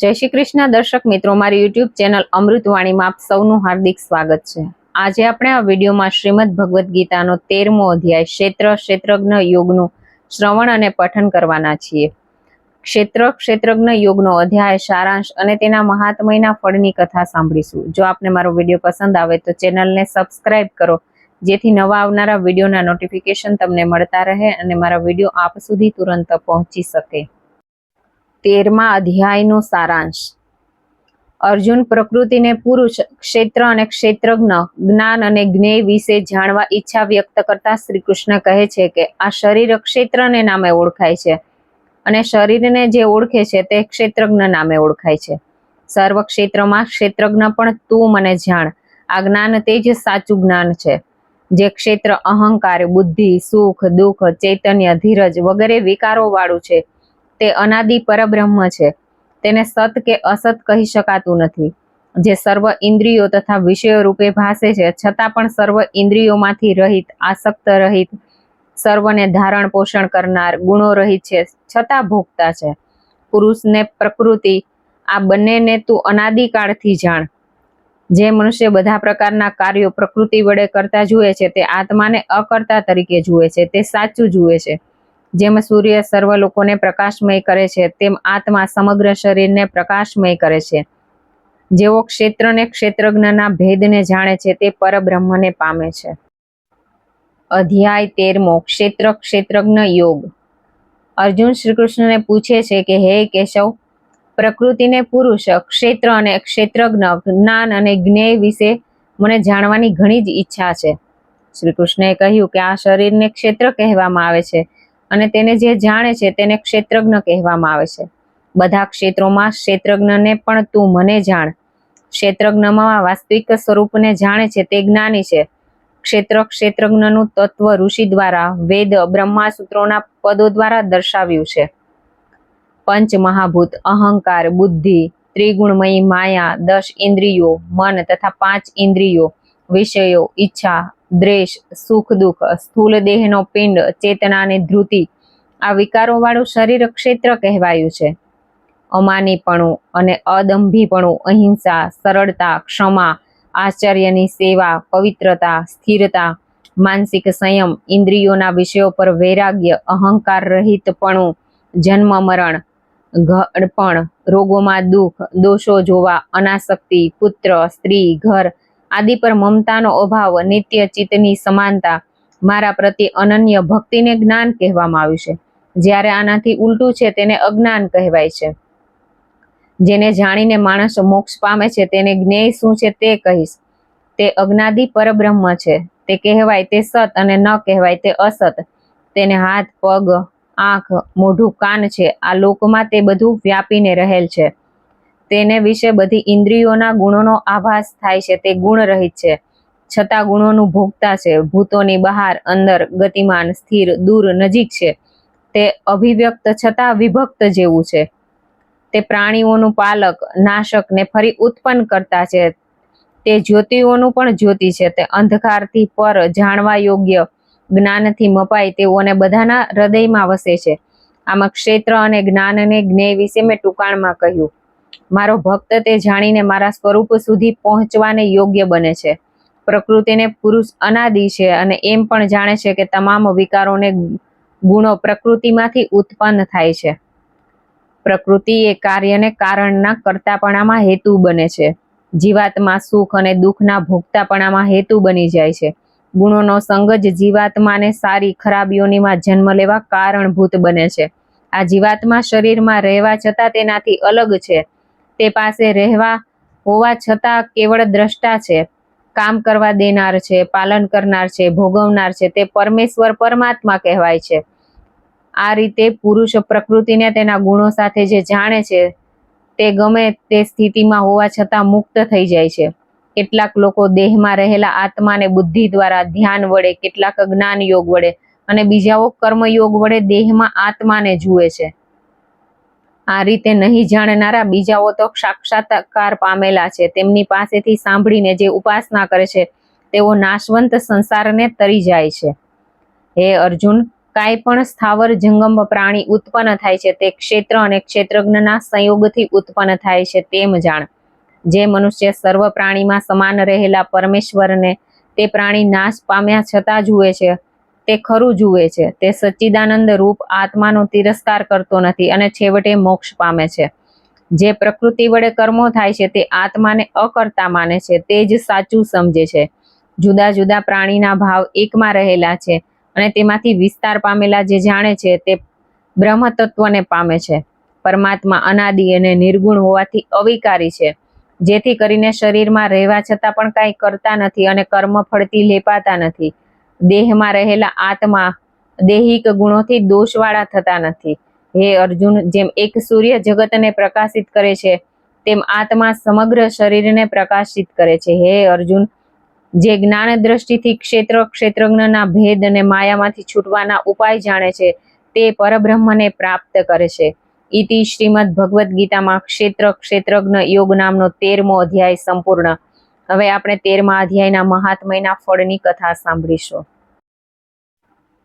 જય શ્રી કૃષ્ણ, દર્શક મિત્રો, મારી યુટ્યુબ ચેનલ અમૃતવાણીમાં આપ સૌનું હાર્દિક સ્વાગત છે. આજે આપણે આ વિડીયોમાં શ્રીમદ ભગવદ્ ગીતાનો તેરમો અધ્યાય, ક્ષેત્ર, ક્ષેત્રજ્ઞ યોગનું શ્રવણ અને પઠન કરવાના છીએ. ક્ષેત્ર, ક્ષેત્રજ્ઞ યોગનો અધ્યાય, સારાંશ અને તેના મહાત્મયના ફળની કથા સાંભળીશું. જો આપને મારો વીડિયો પસંદ આવે તો ચેનલને સબસ્ક્રાઇબ કરો, જેથી નવા આવનારા વિડીયોના નોટિફિકેશન તમને મળતા રહે અને મારા વીડિયો આપ સુધી તુરંત પહોંચી શકે. તેરમા અધ્યાયનો સારાંશ. અર્જુન પ્રકૃતિને પુરુષ, ક્ષેત્ર અને ક્ષેત્રજ્ઞ, જ્ઞાન અને જ્ઞેય વિશે જાણવા ઈચ્છા વ્યક્ત કરતા શ્રી કૃષ્ણ કહે છે કે, આ શરીર ક્ષેત્રને નામે ઓળખાય છે અને શરીરને જે ઓળખે છે તે ક્ષેત્રજ્ઞ નામે ઓળખાય છે. સર્વ ક્ષેત્રમાં ક્ષેત્રજ્ઞ પણ તું મને જાણ. આ જ્ઞાન તે જ સાચું જ્ઞાન છે, જે ક્ષેત્ર અહંકાર, બુદ્ધિ, સુખ, દુઃખ, ચૈતન્ય, ધીરજ વગેરે વિકારો વાળું છે. તે અનાદિ પરબ્રહ્મ છે. તેને સત કે અસત કહી શકાતું નથી. જે સર્વ ઇન્દ્રિયો તથા વિષયો રૂપે ભાસે છે, છતાં પણ સર્વ ઇન્દ્રિયોમાંથી રહિત, આસક્ત રહિત, સર્વને ધારણ પોષણ કરનાર ગુણો રહિત છે, છતાં ભોગતા છે. પુરુષને પ્રકૃતિ, આ બંનેને તું અનાદિકાળથી જાણ. જે મનુષ્ય બધા પ્રકારના કાર્યો પ્રકૃતિ વડે કરતા જુએ છે, તે આત્માને અકર્તા તરીકે જુએ છે, તે સાચું જુએ છે. જેમ સૂર્ય સર્વ લોકોને પ્રકાશમય કરે છે, તેમ આત્મા સમગ્ર શરીરને પ્રકાશમય કરે છે. જેવો ક્ષેત્રને ક્ષેત્રજ્ઞના ભેદને જાણે છે, તે પરબ્રહ્મને પામે છે. અધ્યાય તેરમો, ક્ષેત્ર ક્ષેત્રજ્ઞ યોગ. અર્જુન શ્રી કૃષ્ણને પૂછે છે કે, હે કેશવ, પ્રકૃતિને પુરુષ, ક્ષેત્ર અને ક્ષેત્રજ્ઞ, જ્ઞાન અને જ્ઞેય વિશે મને જાણવાની ઘણી જ ઈચ્છા છે. શ્રી કૃષ્ણએ કહ્યું કે, આ શરીરને ક્ષેત્ર કહેવામાં આવે છે. અને તેને જે જાણે છે તેને ક્ષેત્રજ્ઞ કહેવામાં આવે છે. બધા ક્ષેત્રોમાં ક્ષેત્રજ્ઞને પણ તું મને જાણ. ક્ષેત્રજ્ઞમાં વાસ્તવિક સ્વરૂપને જાણે છે તે જ્ઞાની છે. ક્ષેત્ર ક્ષેત્રજ્ઞનું તત્વ ઋષિ દ્વારા વેદ બ્રહ્માસૂત્રોના પદો દ્વારા દર્શાવ્યું છે. પંચ મહાભૂત અહંકાર, બુદ્ધિ, ત્રિગુણમયી માયા દસ ઇન્દ્રિયો, મન તથા પાંચ ઇન્દ્રિયો, વિષયો, ઈચ્છા દ્વેષ, સુખ, દુઃખ, સ્થૂલ દેહનો પિંડ, ચેતના અને ધ્રુતિ આ વિકારો વાળું શરીર ક્ષેત્ર કહેવાયું છે. અમાનીપણું અને અદંભીપણું, અહિંસા, સરળતા, ક્ષમા આશ્ચર્યની સેવા, પવિત્રતા, સ્થિરતા, માનસિક સંયમ, ઇન્દ્રિયોના વિષયો પર વૈરાગ્ય, અહંકાર રહિતપણું, જન્મ મરણ, ઘડપણ, રોગોમાં દુઃખ, દોષો જોવા, અનાસક્તિ, પુત્ર, સ્ત્રી, ઘર આદિ પર મમતાનો અભાવ, નિત્ય ચિત્તની સમાનતા મારા પ્રત્યે અનન્ય ભક્તિને જ્ઞાન કહેવામાં આવ્યું છે. જ્યારે આનાથી ઉલટું છે, તેને અજ્ઞાન કહેવાય છે. જેને જાણીને માણસ મોક્ષ પામે છે, તેને જ્ઞેય શું છે તે કહીશ. તે અજ્ઞાદી પરબ્રહ્મ છે. તે કહેવાય તે સત અને ન કહેવાય તે અસત. તેને હાથ, પગ, આંખ, મોઢું, કાન છે. આ લોકમાં તે બધું વ્યાપીને રહેલ છે. તેને વિશે બધી ઇન્દ્રિયોના ગુણોનો આભાસ થાય છે, તે ગુણ રહિત છે. છતાં ગુણોનું ભોગતા છે, ભૂતોની બહાર, અંદર, ગતિમાન, સ્થિર, દૂર, નજીક છે. તે અભિવ્યક્ત છતાં વિભક્ત જેવું છે. તે પ્રાણીઓનું પાલક, નાશક ને ફરી ઉત્પન્ન કરતા છે. તે જ્યોતિઓનું પણ જ્યોતિ છે. તે અંધકારથી પર જાણવા યોગ્ય જ્ઞાનથી મપાય તેઓને બધાના હૃદયમાં વસે છે. આમાં ક્ષેત્ર અને જ્ઞાનને જ્ઞેય વિશે મેં ટૂંકાણમાં કહ્યું. મારો ભક્ત તે જાણીને મારા સ્વરૂપ સુધી પહોંચવાને યોગ્ય બને છે. પ્રકૃતિને પુરુષ અનાદિ છે અને એમ પણ જાણે છે કે તમામ વિકારોને ગુણો પ્રકૃતિમાંથી ઉત્પન્ન થાય છે. પ્રકૃતિ એ કાર્યને કારણના કરતાપણામાં હેતુ બને છે. જીવાત્મા સુખ અને દુઃખના ભોગતાપણામાં હેતુ બની જાય છે. ગુણોનો સંગ જ જીવાત્માને સારી ખરાબીઓનીમાં જન્મ લેવા કારણભૂત બને છે. આ જીવાત્મા શરીરમાં રહેવા છતાં તેનાથી અલગ છે. તે પાસે રહેવા હોવા છતાં કેવળ દ્રષ્ટા છે. કામ કરવા દેનાર છે, પાલન કરનાર છે, ભોગવનાર છે, તે પરમેશ્વર પરમાત્મા કહેવાય છે. આ રીતે પુરુષ પ્રકૃતિને તેના ગુણો સાથે જે જાણે છે, તે ગમે તે સ્થિતિમાં હોવા છતાં મુક્ત થઈ જાય છે. કેટલાક લોકો દેહમાં રહેલા આત્માને બુદ્ધિ દ્વારા ધ્યાન વડે, કેટલાક જ્ઞાન યોગ વડે અને બીજાઓ કર્મયોગ વડે દેહમાં આત્માને જુએ છે. આ રીતે નહીં જાણનારા બીજાઓ તો સાક્ષાત્કાર પામેલા છે. તેમની પાસેથી સાંભળીને જે ઉપાસના કરે છે, તેઓ નાશવંત સંસારને તરી જાય છે. હે અર્જુન, કાંઈ પણ સ્થાવર જંગમ પ્રાણી ઉત્પન્ન થાય છે, તે ક્ષેત્ર અને ક્ષેત્રજ્ઞના સંયોગથી ઉત્પન્ન થાય છે, તેમ જાણ. જે મનુષ્ય સર્વ પ્રાણીમાં સમાન રહેલા પરમેશ્વરને તે પ્રાણી નાશ પામ્યા છતાં જુએ છે તે ખરું જુએ છે. તે સચ્ચિદાનંદ રૂપ આત્માનો તિરસ્કાર કરતો નથી અને છેવટે મોક્ષ પામે છે. જે પ્રકૃતિ વડે કર્મો થાય છે તે આત્માને અકર્તા માને છે. તે જ સાચું સમજે છે. જુદા જુદા પ્રાણીના ભાવ એકમાં રહેલા છે અને તેમાંથી વિસ્તાર પામેલા જે જાણે છે તે બ્રહ્મ તત્વને પામે છે. પરમાત્મા અનાદિ અને નિર્ગુણ હોવાથી અવિકારી છે. જેથી કરીને શરીરમાં રહેવા છતાં પણ કાંઈ કરતા નથી અને કર્મ ફળથી લેપાતા નથી. દેહમાં રહેલા આત્મા દૈહિક ગુણોથી દોષવાળા થતા નથી. હે અર્જુન, જેમ એક સૂર્ય જગતને પ્રકાશિત કરે છે, તેમ આત્મા સમગ્ર શરીરને પ્રકાશિત કરે છે. હે અર્જુન, જે જ્ઞાન દ્રષ્ટિથી ક્ષેત્ર, ક્ષેત્રજ્ઞના ભેદ અને માયામાંથી છૂટવાના ઉપાય જાણે છે, તે પરબ્રહ્મને પ્રાપ્ત કરે છે. ઇતિ શ્રીમદ ભગવદ્ ગીતામાં ક્ષેત્ર, ક્ષેત્રજ્ઞ યોગ નામનો તેરમો અધ્યાય સંપૂર્ણ. હવે આપણે તેરમા અધ્યાયના મહાત્મયના ફળની કથા સાંભળીશું.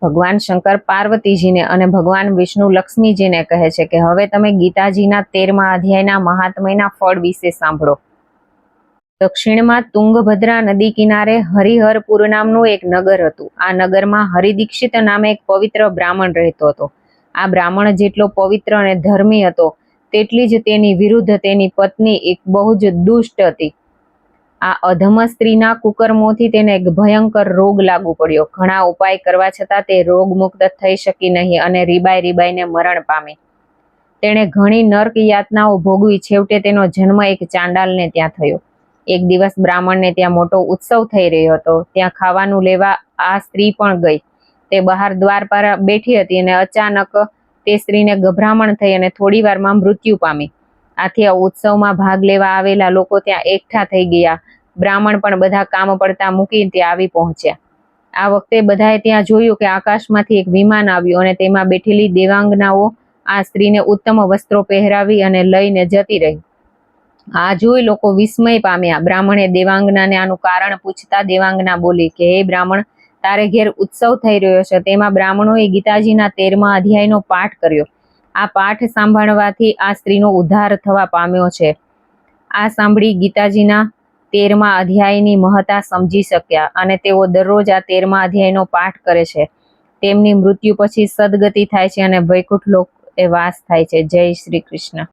ભગવાન શંકર પાર્વતીજીને અને ભગવાન વિષ્ણુ લક્ષ્મીજીને કહે છે કે હવે તમે ગીતાજીના તેરમા અધ્યાયના મહાત્મયના ફળ વિશે સાંભળો. દક્ષિણમાં તુંગભદ્રા નદી કિનારે હરિહરપુર નામનું એક નગર હતું. આ નગરમાં હરિદીક્ષિત નામે એક પવિત્ર બ્રાહ્મણ રહેતો હતો. આ બ્રાહ્મણ જેટલો પવિત્ર અને ધર્મી હતો, તેટલી જ તેની વિરુદ્ધ તેની પત્ની એક બહુ જ દુષ્ટ હતી. આ અધમ સ્ત્રીના કુકર્મોથી તેને એક ભયંકર રોગ લાગુ પડ્યો. ઘણા ઉપાય કરવા છતાં તે રોગ મુક્ત થઈ શકી નહીં અને રીબાઈ રીબાઈને મરણ પામી. તેણે ઘણી નર્ક યાતનાઓ ભોગવી. છેવટે તેનો જન્મ એક ચાંડાલને ત્યાં થયો. એક દિવસ બ્રાહ્મણને ત્યાં મોટો ઉત્સવ થઈ રહ્યો હતો. ત્યાં ખાવાનું લેવા આ સ્ત્રી પણ ગઈ. તે બહાર દ્વાર પર બેઠી હતી અને અચાનક તે સ્ત્રીને ગભરામણ થઈ અને થોડી વારમાં મૃત્યુ પામી. આથી આ ઉત્સવમાં ભાગ લેવા આવેલા લોકો ત્યાં એકઠા થઈ ગયા. બ્રાહ્મણ પણ બધા કામ પડતા મૂકી ત્યાં આવી પહોંચ્યા. આ વખતે બધાએ ત્યાં જોયું કે આકાશમાંથી એક વિમાન આવ્યું અને તેમાં બેઠેલી દેવાંગનાઓ આ સ્ત્રીને ઉત્તમ વસ્ત્રો પહેરાવી અને લઈને જતી રહી. આ જોઈ લોકો વિસ્મય પામ્યા. બ્રાહ્મણે દેવાંગનાને આનું કારણ પૂછતા દેવાંગના બોલી કે, હે બ્રાહ્મણ, તારે ઘેર ઉત્સવ થઈ રહ્યો છે. તેમાં બ્રાહ્મણોએ ગીતાજીના તેરમા અધ્યાયનો પાઠ કર્યો. આ પાઠ સાંભળવાથી આ સ્ત્રીનો ઉદ્ધાર થવા પામ્યો છે. આ સાંભળી ગીતાજીના તેરમા અધ્યાયની મહત્તા સમજી શક્યા અને તેઓ દરરોજ આ તેરમા અધ્યાયનો પાઠ કરે છે. તેમની મૃત્યુ પછી સદગતિ થાય છે અને વૈકુંઠ લોક એ વાસ થાય છે. જય શ્રી કૃષ્ણ.